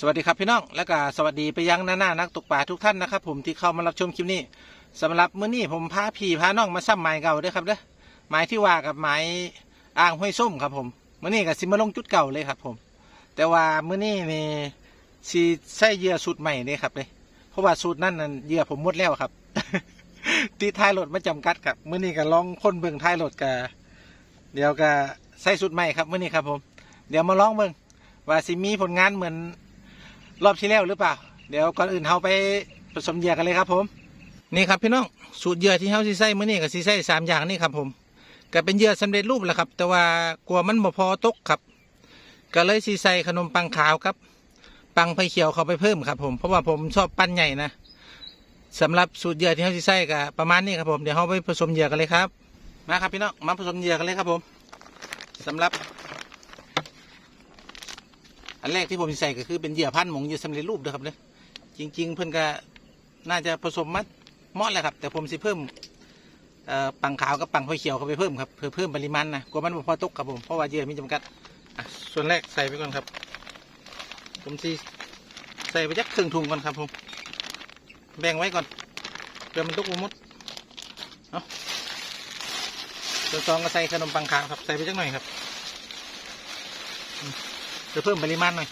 สวัสดีครับพี่น้อง และก็สวัสดีไปยังหน้าหน้านักตกปลาทุกท่านนะครับ ผมที่เข้ามารับชมคลิปนี้สำหรับมื้อนี้ผมพาพี่พาน้องมาซ้ำไม้เก่าด้อครับเด้อไม้ที่ว่ากับไม้อ่างห้วยส้มครับผมมื้อนี้ก็สิมาลงจุดเก่าเลยครับผม แต่ว่ามื้อนี้นี่สิใส่เยื่อสูตรใหม่เลยครับเลยเพราะว่าสูตรนั้นนั่นเยื่อผมหมดแล้วครับที่ท้ายรถมาจำกัดครับมื้อนี้ก็ลองคนเบิ่งท้ายรถก็เดี๋ยวก็ใส่สูตรใหม่ครับมื้อนี้ครับผม เดี๋ยวมาลองเบิ่งว่าสิมีผลงานเหมือน รอบที่แล้วหรือเปล่า เดี๋ยวก่อนอื่นเราไปผสมเหยื่อกันเลยครับ ผม นี่ครับพี่น้องสูตรเหยื่อที่เขาซีไส้มื้อนี้กับซีไส้สามอย่างนี่ครับ ผมก็เป็นเหยื่อสำเร็จรูปแหละครับ แต่ว่ากลัวมันบ่พอตกครับก็เลยซีไส้ขนมปังขาวครับ ปังไผ่เขียวเขาไปเพิ่มครับ ผมเพราะว่าผมชอบปั้นใหญ่นะสำหรับสูตรเหยื่อที่เขาซีไส้ก็ประมาณนี้ครับผมเดี๋ยวเราไปผสมเหยื่อกันเลยครับมาครับพี่น้องมาผสมเหยื่อกันเลยครับผมสำหรับ อันแรกที่ผมใส่ก็คือเป็นเหยื่อพันธุ์หมงเหยื่อสำเร็จรูปนะครับเนี่ยจริง ๆ เพื่อนก็น่าจะผสมมัดเหมาะแหละครับ แต่ผมสิเพิ่มปังขาวกับปังไฟเขียวเข้าไปเพิ่มครับเพื่อเพิ่มปริมาณนะกลัวมันพอตกครับผมเพราะว่าเหยื่อมีจำกัดอะส่วนแรกใส่ไปก่อนครับ ผมสิใส่ไปจักครึ่งถุงก่อนครับผมแบ่งไว้ก่อนเพื่อมันตกบ่หมดเอาส่วนสองก็ใส่ขนมปังขาวครับใส่ไปจักหน่อยครับ จะเพิ่มปริมาณหน่อย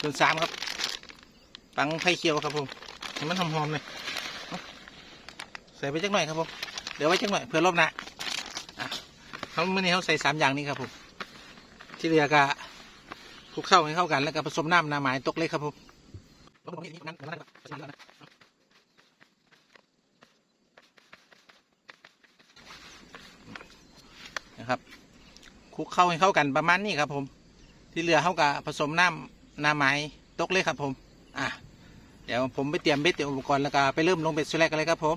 ส่วนสามครับ ปังไผ่เขียวครับผมให้มันหอมๆหน่อยใส่ไปจักหน่อยครับผม เดี๋ยวไว้จักหน่อยเพื่อรอบหน้าอะเขาเมื่อนี้เขาใส่สามอย่างนี้ครับผม ที่เหลือก็คลุกเข้าให้เข้ากันแล้วก็ผสมน้ำน้ำหมายตกเล็กครับผมต้องบอกนี้นั้นเดี๋ยวมันนะครับผมน้ำนะนะครับ ค ลุกเข้าให้เข้ากันประมาณนี้ครับผม ที่เหลือเข้ากับผสมน้ำน้ำไม้ตกเลยครับผม อะ เดี๋ยวผมไปเตรียมเบ็ดเตรียมอุปกรณ์แล้วก็ไปเริ่มลงเบ็ดสุดแรกกันเลยครับผม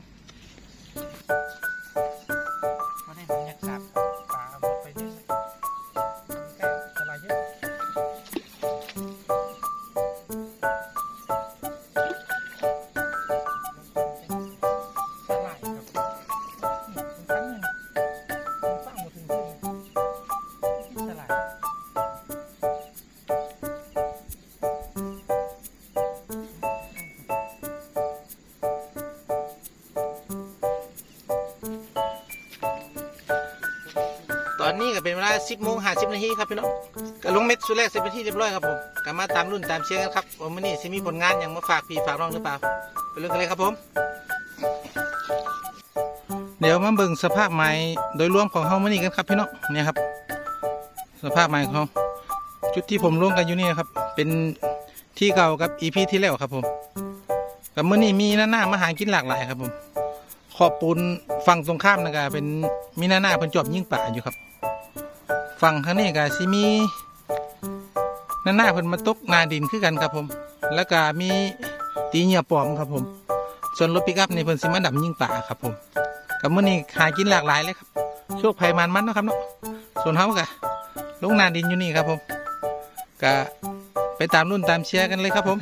นาทีครับพี่น้องก็ลงเม็ดสุดแรกเสร็จเป็นที่เรียบร้อยครับผมก็มาตามรุ่นตามเชียร์กันครับว่ามื้อนี้สิมีผลงานอย่างมาฝากพี่ฝากน้องหรือเปล่าไปเรื่องกันเลยครับผม เดี๋ยวมาเบิ่งสภาพไม้โดยรวมของเฮามื้อนี้กันครับพี่น้องเนี่ยครับ สภาพไม้ของเขาจุดที่ผมลงกันอยู่นี่นะครับ เป็นที่เก่ากับอีพีที่แล้วครับผมกับมื่อนี้มีหน้าหน้ามาหากินหลากหลายครับผมขอบปูนฝั่งตรงข้ามนะครับเป็นมีหน้าหน้าเพิ่นจอบยิ่งป่าอยู่ครับ ฝั่งข้างนี้ก็สิมีหน้าหน้าเพิ่นมาตกนาดินคือกันครับผม แล้วก็มีตีเหยื่อปลอมครับผม ส่วนรถปิกอัพในเพิ่นสิมาดับยิ่งป่าครับผมกับมื่อนี้หากินหลากหลายเลยครับโชคภัยมันมันเนาะครับเนาะส่วนเฮาก็ลงนาดินอยู่นี่ครับผมก็ไปตามรุ่นตามเชียร์กันเลยครับผม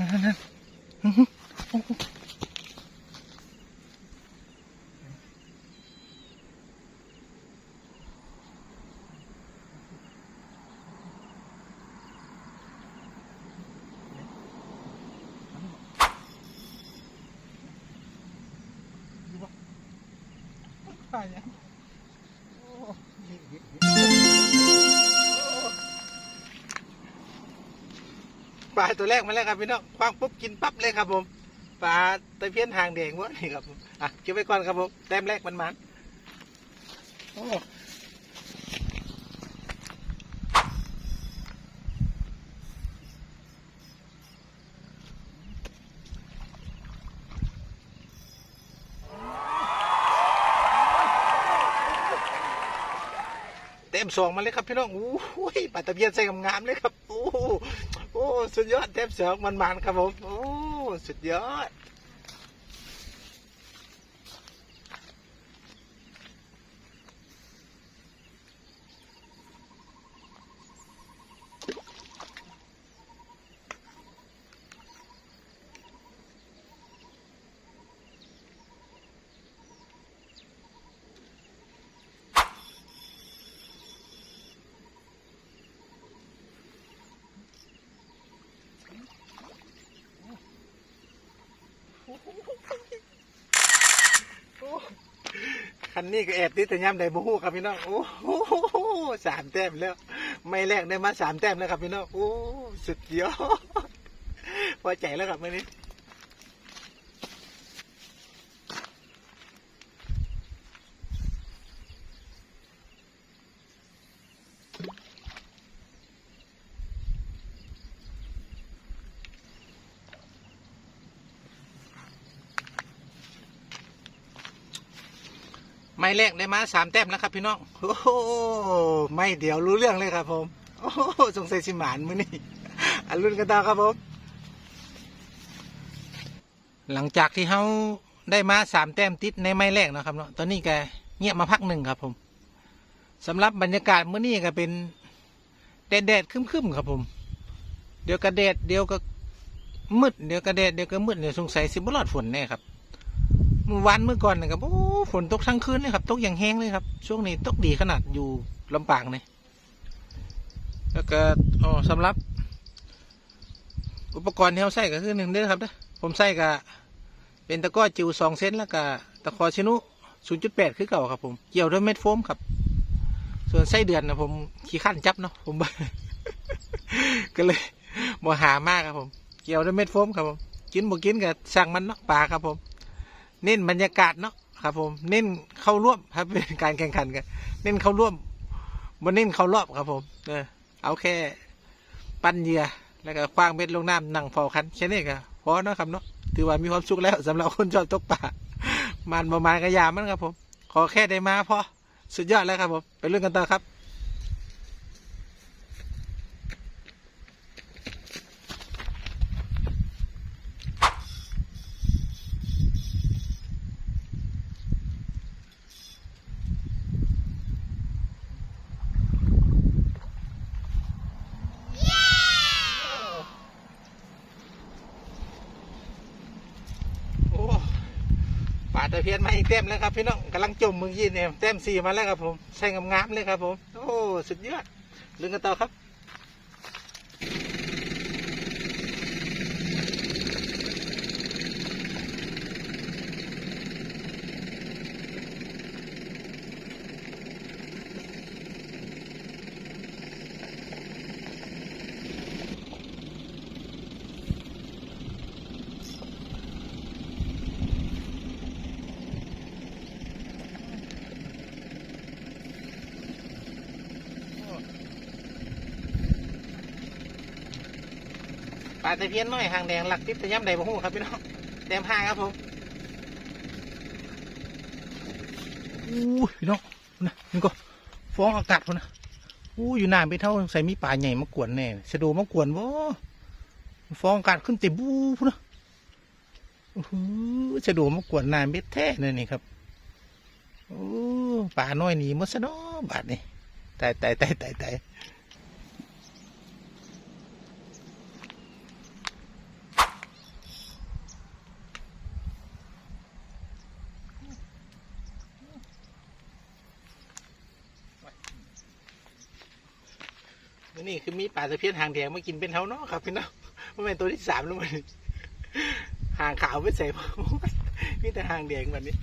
ปลาตัวแรกมาแล้วครับพี่น้องคว้างปุ๊บกินปั๊บเลยครับผมปลาตะเพียนหางแดงวะนี่ครับผมอะเก็บไว้ก่อนครับผมแต้มแรกมันมันโอ้ มสองมาเลยครับพี่น้องโอ้ยปลาตะเพียนใส่งามๆเลยครับ โอ้โหโอ้สุดยอดเต้มสองมันๆครับผม โอ้ สุดยอดันนี้ก็แอบติดแต่ย่ำใดบูฮู้ครับพี่น้องโอ้โหสามแต้มแล้ว ไม่แรกได้มาสามแต้มแล้วครับพี่น้องโอ้สุดยอดพอใจแล้วครับเมื่อนี้ แรกได้มาสามแต้มแล้วครับ พี่น้อง โอ้โหไม่เดี๋ยวรู้เรื่องเลยครับ ผม โอ้โหสงสัยสิหมานมือนี่อันรุ่นกันต่อครับผม หลังจากที่เขาได้มาสามแต้มติดในไม้แรกนะครับเนาะ ตอนนี้แกเงียบมาพักหนึ่งครับ ผมสำหรับบรรยากาศเมื่อนี้ก็เป็นแดดแดดคึ้มๆครับผม เดี๋ยวก็แดดเดี๋ยวก็มืดเดี๋ยวก็แดดเดี๋ยวก็มืดเดี๋ยวสงสัยสิบรอดฝนแน่ครับเมื่อวานเมื่อก่อนนะครับโอ้ ฝนตกทั้งคืนเลยครับ ตกอย่างแห้งเลยครับ ช่วงนี้ตกดีขนาดอยู่ลำปางเนี่ยแล้วก็อ๋อสำหรับ อุปกรณ์ที่เราใส่ก็คือหนึ่งเด้อครับเด้อผมใส่ก็เป็นตะกร้อจิวสองเซนแล้วก็ตะขอชินุศูนย์จุดแปดคือเก่าครับผม เกี่ยวด้วยเม็ดโฟมครับ ส่วนไส้เดือนนะผมขี้ขั้นจับเนาะผมก็เลยบ่หามากครับผม เกี่ยวด้วยเม็ดโฟมครับผม กินบ่กินก็สั่งมันเนาะปลาครับผม เน้นบรรยากาศเนาะ ครับ ผมเน้นเข้าร่วมครับเป็นการแข่งขันกัน เน้นเข้าร่วมบนเน้นเข้ารอบครับ ผมเออเอาแค่ ปั้นเหยื่อแล้วก็คว้างเม็ดลงน้ำนั่งพอคันแค่นี้ก็พอเนาะครับเนาะถือว่ามีความสุขแล้วสำหรับคนชอบตกปลามันประมาณกระยามันครับ ผม ขอแค่ได้มาพอสุดยอดแล้วครับผมไปเรื่องกันต่อครับ โอ้ปลาตะเพียนมาอีกเต็มแล้วครับพี่น้องกำลังจมมือยีนเนี่ยเต็มสี่มาแล้วครับผม ใช่งามๆเลยครับผม โอ้ สุดยอดเรื่องกันต่อครับาตะเพียนน้อยหางแดงหลักติดตะย่ำใดบ่ฮู้ครับพี่น้องแต้มห้าครับผมอู้พี่น้องนะนี่ก็ฟ้องอากาศพุ่นนะอู้อยู่นานไปเท่าใส่มีปลาใหญ่มากวนแน่สะโดมากวนบ่ฟ้องอากาศขึ้นเต็มบูพุ่นนะโอ้โหสะโดมากวนนานเบ็ดแท้เลยนี่ครับโอ้ปลาน้อยหนีมดซะเนาะบาดนี่ตายตายตายตายตาย นี่คือมีปลาตะเพียนหางแดงมากินเป็นเท่าเนาะครับพี่น้องมันเป็นตัวที่สามแล้วมันหางขาวไม่ใส่พอมีแต่หางแดงแบบนี้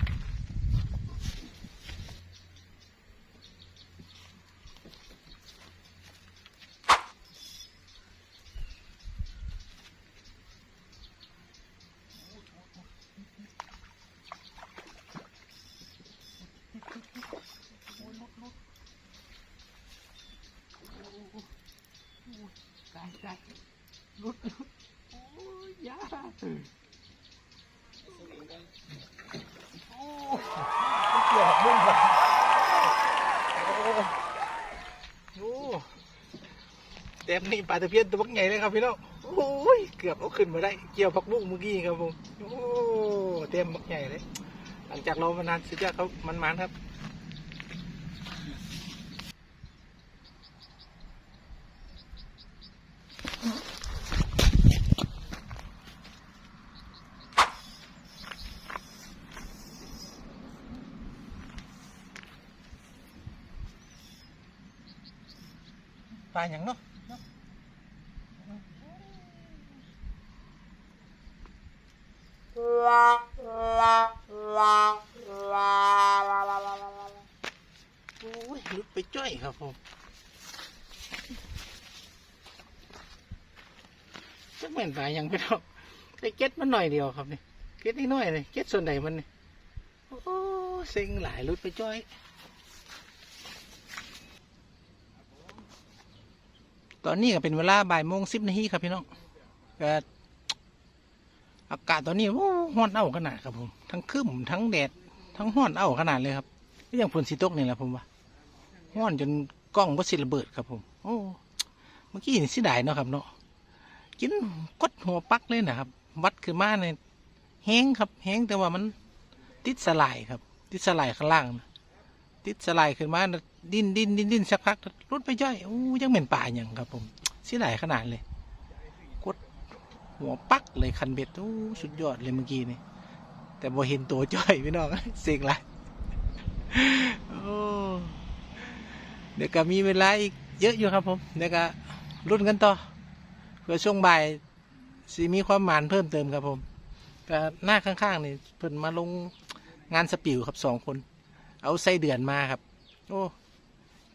กัรุดโอ้ยยาโอ้เกี่ยมึงโอ้แต่นี่ปลาตะเพียนตัวใหญ่เลยครับพี่น้องโอ้ยเกือบเอาขึ้นมาได้ เกี่ยวผักบุ้งเมื่อกี้ครับผมโอ้เต็มบักใหญ่เลย หลังจากเรามานานสุดยอดเขามันมันครับ ลาอย่างเนาะโอ้ยลุดไปจ้อยครับผมจะเหมือนปลาอย่างไปเนาะได้เก็ตมันหน่อยเดียวครับนี่เก็ตนิดหน่อยเลยเก็ตส่วนไหนมันนี่โอ้เซ็งหลายลุดไปจ้อย อนนี้ก็เป็นเวลาบ่ายโมงสิบนาทีครับพี่น้องก็อากาศตอนนี้โอ้ห้อนเอาขนาดครับผม ทั้งครึ้มทั้งแดด ทั้งห้อนเอาขนาดเลยครับก็ยังฝนสีตกนี่แหละผมว่าห้อนจนกล้องก็สิระเบิดครับผม โอ้ เมื่อกี้นี่สิได้เนาะครับเนาะ กินกดหัวปักเลยนะครับ วัดขึ้นมาเนี่ยแห้งครับแห้งแต่ว่ามันติดสลายครับ ติดสลายข้างล่างนะติดสไลด์ขึ้นมาน่ะ ดิ้นดิ้นดิ้นดิ้นสักพักรุดไปย่อยโอ้ยังเหม็นป่าอย่างครับ ผมเสียดายขนาดเลยกดหัวปักเลยคันเบ็ดโอ้สุดยอดเลยเมื่อกี้นี่แต่พอเห็นตัวจ้อยพี่น้องเสียงไรโอ้เดี๋ยวก็มีเวลาอีกเยอะอยู่ครับผมเดี๋ยวก็รุ่นกันต่อเพื่อช่วงบ่ายสิมีความหมานเพิ่มเติมครับผมก็หน้าข้างๆนี่เพิ่นมาลงงานสปิวครับสองคน เอาไส้เดือนมาครับ โอ้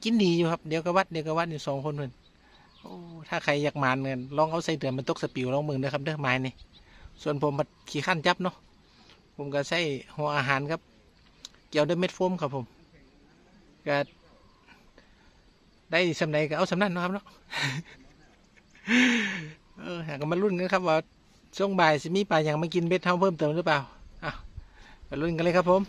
กินดีอยู่ครับเดี๋ยวก็วัดเดี๋ยวก็วัดอยู่สองคนเพื่อนโอ้ถ้าใครอยากมานเงินลองเอาไส้เดือนมันตกสปิวลองมึงนะครับเด้อไม้นี่ส่วนผมมัดขี่ขั้นจับเนาะผมก็ใส่หัวอาหารครับ เกี่ยวด้วยเม็ดโฟมครับผมก็ได้สำใดก็เอาสำนั้นนะครับเนาะเออหากมารุ่นกันครับว่าช่วงบ่ายสิมีปลาอย่างมากินเบ็ดเท่าเพิ่มเติมหรือเปล่าอะมารุ่นกันเลยครับผม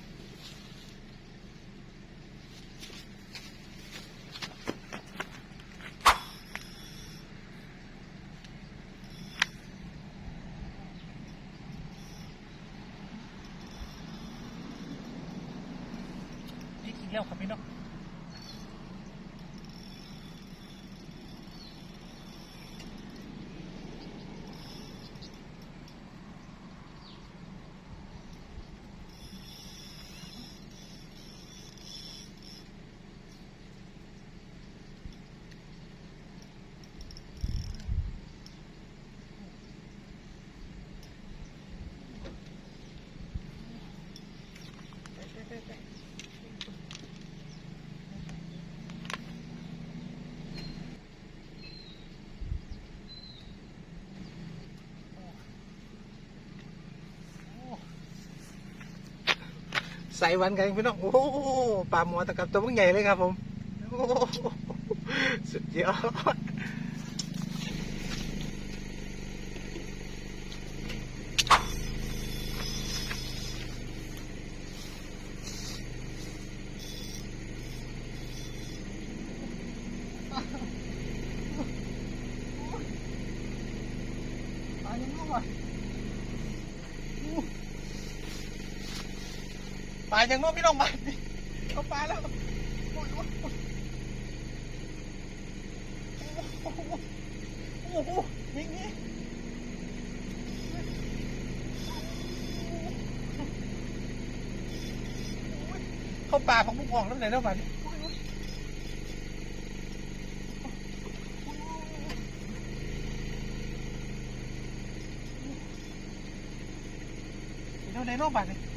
นี่กิ ใส่วันกันพี่น้อง โอ้ปลาหมอตะกับตัวพวกใหญ่เลยครับผมโอ้สุดยอด ปลายังงว่ะ ปลายังงพี่น้องปลาเอาปลาแล้วโอ้ยโอ้ยโอ้โหโอ้โหนี่นี่เข้าป่าของมุกอองแล้วไหนแล้วมันเดี๋ยวไหนรอบบ้านนี่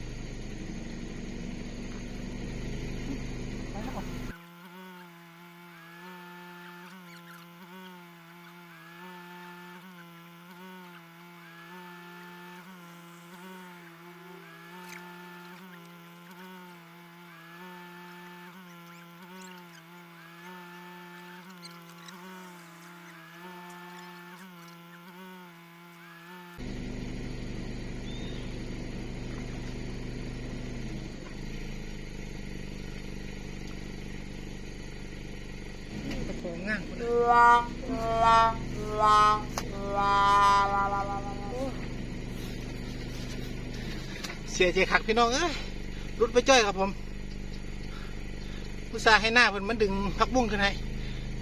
ง่างคนเสียใจคักพี่น้องเอ้ยรุดไปจ้อยครับผมผู้ชาให้หน้าเพิ่นมันดึงพักบุ้งขึ้นให้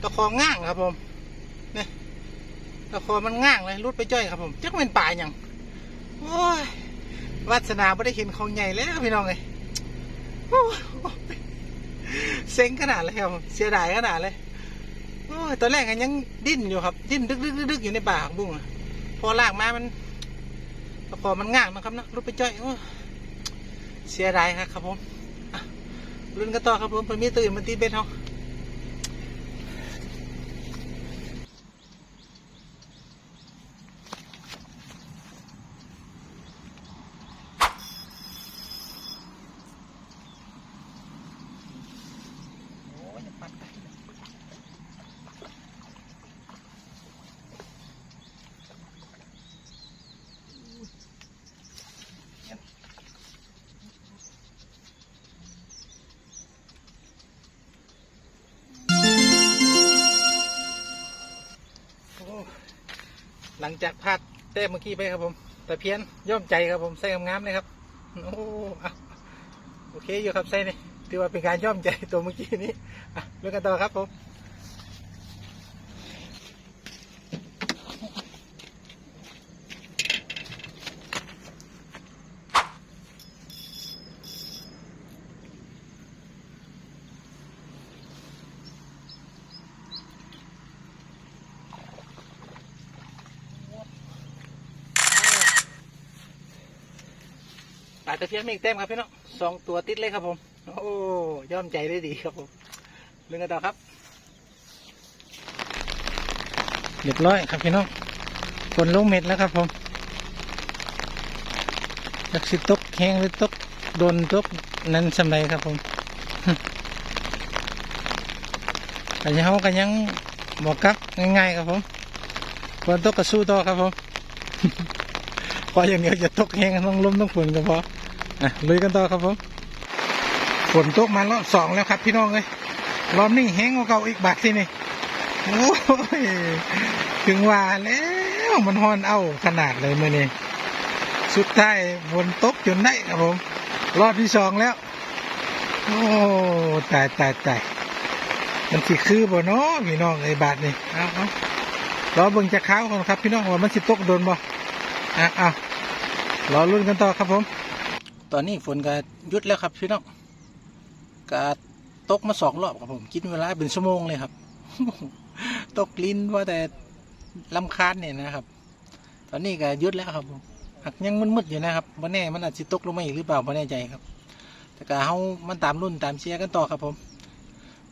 ตะคอง่างครับผมเนี่ยตะคอมันง่างเลยรุดไปจ้อยครับผมจักเป็นป่าอย่างโอ้ยวาสนาไม่ได้เห็นของใหญ่แล้วพี่น้องเลยเซ็งขนาดเลยครับเสียดายขนาดเลย ยตอนแรกกันยังดิ้นอยู่ครับ ดิ้นดึกดึกดึกดึกอยู่ในป่าของบุ้งพอลากมามันพอมันง่างนะครับนะรุดไปจ้อยเสียดายครับ ครับผมรุ่นกันต่อครับผมเพิ่นมีตื่นมาตีเบ็ดเขา หลังจากพลาดแต้มเมื่อกี้ไปครับผม แต่เพี้ยนย่อมใจครับผมใส่งามๆเลยครับโอ้โอเคอยู่ครับใส่นี่ถือว่าเป็นการย่อมใจตัวเมื่อกี้นี้เรื่องกันต่อครับผม ปลาตะเพียนมีอีกเต็มครับพี่น้องสองตัวติดเลยครับผม โอ้ย่อมใจได้ดีครับผมเรื่องกันต่อครับเรียบร้อยครับพี่น้องคนลงเม็ดแล้วครับผมจักสิตกแห้งหรือตกโดนตกนั้นสำไรครับผมแต่ยังเขาก็ยังบอกกักง่ายๆครับผมคนตกก็สู้ต่อครับผมพออย่างเดียวจะตกแห้งต้องล้มต้องฝนก็พอ อะลุยกันต่อครับผมฝนตกมารอบสองแล้วครับพี่น้องเลยรอบนี้แห้งกว่าเก่าอีกบาทที่นี่โอ้ยถึงว่าแล้วมันฮอนเอาขนาดเลยมื่อนี้สุดท้ายฝนตกจนได้ครับผม รอบที่สองแล้ว โอ้ตายตายตายมันสิคือบ่เนาะพี่น้องไอ้บาทนี่เอาเอารอเบิ่งจะข้าวก่อนครับ พี่น้องว่ามันสิตกโดนบ่อะอะรอรุ่นกันต่อครับผม ตอนนี้ฝนก็หยุดแล้วครับพี่น้องก็ตกมาสองรอบครับผมคิดเวลาเป็นชั่วโมงเลยครับ ตกลิ้นว่าแต่ลำคาญเนี่ยนะครับ ตอนนี้ก็ยุดแล้วครับผมหักยังมืดๆอยู่นะครับวันแน่มันอาจจะตกลงมาอีกหรือเปล่าไม่แน่ใจครับ แต่ก็เฮามันตามรุ่นตามเชียร์กันต่อครับผม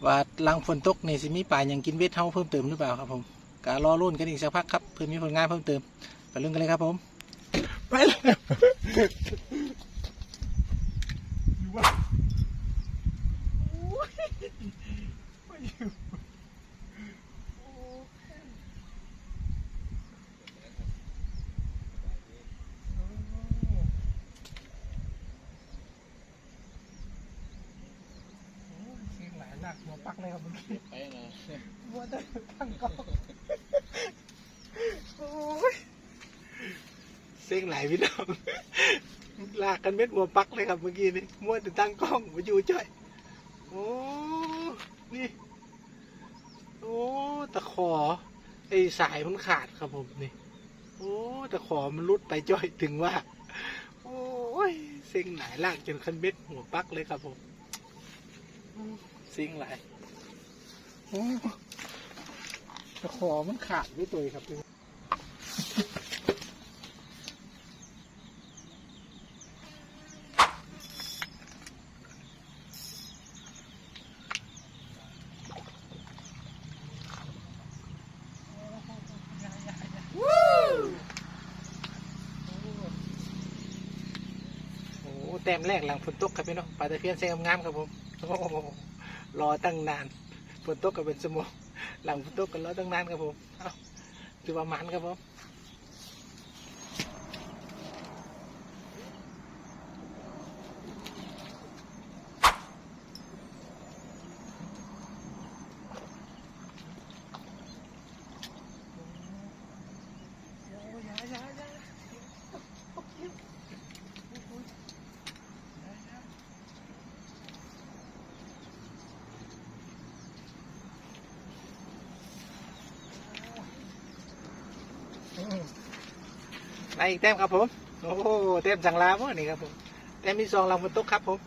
ว่าลังฝนตกนี่สิมีป่ายังกินเวทเฮาเพิ่มเติมหรือเปล่าครับผมก็รอรุ่นกันอีกสักพักครับเพื่อมีผลงานเพิ่มเติมไปรุ่นกันเลยครับผม ไปแล้วเสีย งหลายหนักหัวปักเลยครับเมื่อกี้ไปนะมัวแต่ตั้งกล้องโอ้ยเสียงหลายพี่น้องลากกันเม็ดหัวปักเลยครับเมื่อกี้นี่มัวแต่ตั้งกล้องมาอยู่จ้อยโอ้นี่ โอ้ตะขอไอ้สายมันขาดครับผมนี่ โอ้ตะขอมันรุดไปจ้อยถึงว่า โอ้ยเซ็งหลายลากจนคันเม็ดหัวปักเลยครับผมเซ็งหลายโอ้ตะขอมันขาดด้วยตัวเองครับ แต้มแรกหลังฝนตกครับพี่น้องปลาตะเพียนเส้นงามๆครับผมโอ้โหรอตั้งนานฝนตกก็เป็นสมองหลังฝนตกกันรอตั้งนานครับผมคือว่ามันครับผม มาอีกต็มครับผม โอ้เต็มสังลาวะนี่ครับผมเต็มที่สองเราบนโต๊ะครับผม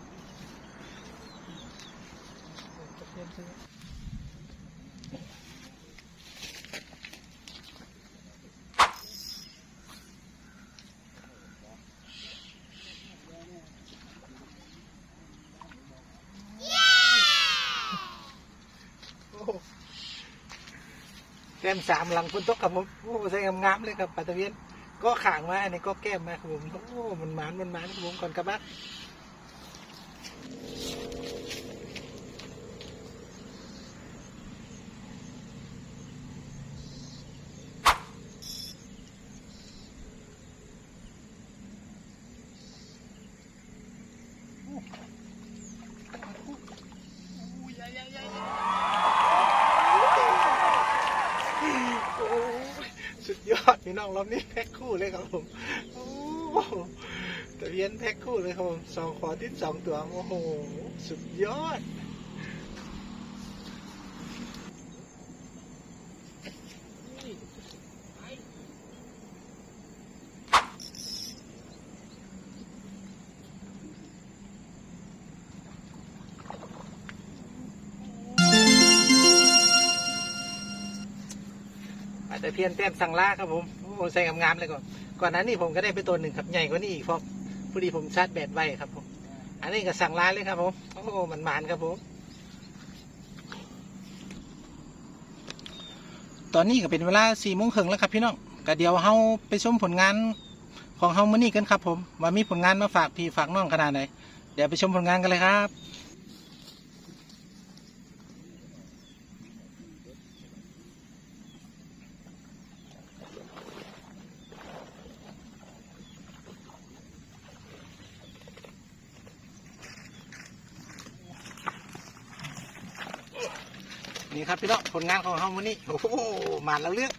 สามหลังคุณตกครับผมโอ้ใส่งามๆเลยครับปลาตะเพียนก็ขางมาอันนี้ก็แก้มมาครับผมโอ้มันหมานมันหมานครับผมก่อนกลับบ้านโอ้ยสุดยอด พี่น้องรอบนี้แพ็คคู่เลยครับผมโอ้ตะเพียนแพ็คคู่เลยครับผมสองขอติดสองตัว โอ้โห สุดยอดอาจจะเพียนแต้มสั่งล่าครับผม โอ้ใส่งามๆเลยก่อนก่อนนั้นนี่ผมก็ได้ไปตัวหนึ่งครับใหญ่กว่านี้อีกเพราะพอดีผมชาร์จแบตไว้ครับผม อันนี้ก็สั่งล่านเลยครับผมโอ้มันหมานครับผมตอนนี้ก็เป็นเวลาสี่โมงครึ่งแล้วครับพี่น้องก็เดี๋ยวเฮาไปชมผลงานของเฮามื้อนี้กันครับผมว่ามีผลงานมาฝากพี่ฝากน้องขนาดไหนเดี๋ยวไปชมผลงานกันเลยครับ นี่ครับพี่น้องผ ลงานของเฮามื้อนี้โอ้โหหมานแล้วเลือก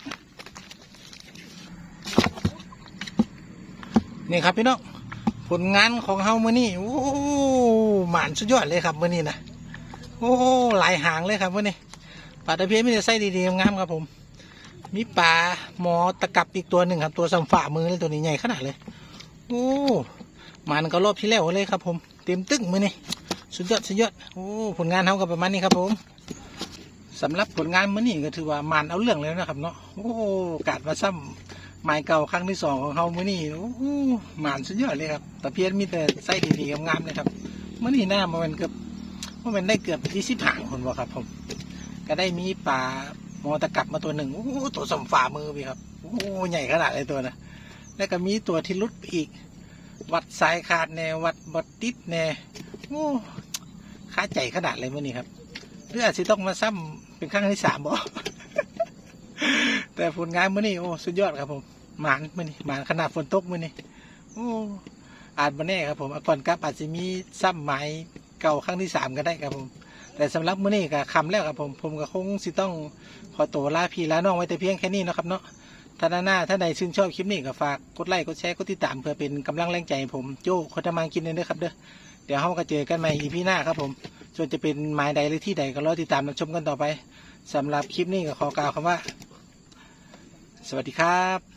นี่ครับพี่น้องผลงานของเฮามื้อนี้โอ้โหหมานสุดยอดเลยครับมื้อนี้นะโอ้โหหลายหางเลยครับมื้อนี้ปลาตะเพียนมีแต่ไส้ดีๆงามครับผม มีปลาหมอตะกับอีกตัวหนึ่งครับ ตัวสัมฝ่ามือเลยตัวนี้ใหญ่ขนาดเลยโอ้หมันก็รอบที่แล้วเลยครับผม เต็มตึ้งมือนี้สุดยอดสุดยอดโอ้ผลงานเฮาก็ประมาณนี้ครับผม สำหรับผลงานมื้อนี้ก็ถือว่ามันเอาเรื่องเลยนะครับเนาะโอ้กาดมาซ้ำไม้เก่าครั้งที่สองของเขามื้อนี้โอ้หมานสุดยอดเลยครับตะเพียนมีแต่ไส้ดีๆงามๆเลยครับมื้อนี้หน้ามันเกือบมันได้เกือบยี่สิบหางคนบ่ครับผมก็ได้มีปลามอตะกับมาตัวหนึ่งโอ้ตัวสมฝ่ามือพี่ครับโอ้ใหญ่ขนาดเลยตัวนะแล้วก็มีตัวที่ลุดอีก วัดสายขาดแน่วัดบดติดแน่โอ้ค่าใจขนาดเลยมื้อนี้ครับ หรืออาจจะต้องมาซ้ำเป็นครั้งที่สามบ่แต่ผลงานมื้อนี้โอ้สุดยอดครับผมหมานมื้อนี้หมานขนาดฝนตกมื้อนี้โอ้อาจมาแน่ครับผมก่อนกลับอาจจะมีซ้ำหมายเก่าครั้งที่สามก็ได้ครับผม แต่สำหรับมื้อนี้ก็คำแล้วครับผมผมก็คงสิต้องขอตัวลาพี่ลาน้องไว้แต่เพียงแค่นี้นะครับเนาะถ้าด้านหน้าถ้าใดชื่นชอบคลิปนี้ก็ฝากกดไลค์กดแชร์กดติดตามเพื่อเป็นกำลังแรงใจให้ผมโจ้คนทำมากินเลยนะครับเด้อเดี๋ยวเราก็เจอกันใหม่อีพีหน้าครับผม ส่วนจะเป็นหมายใดหรือที่ใดก็รอติดตามรับชมกันต่อไปสำหรับคลิปนี้ก็ขอกล่าวคำว่า สวัสดีครับ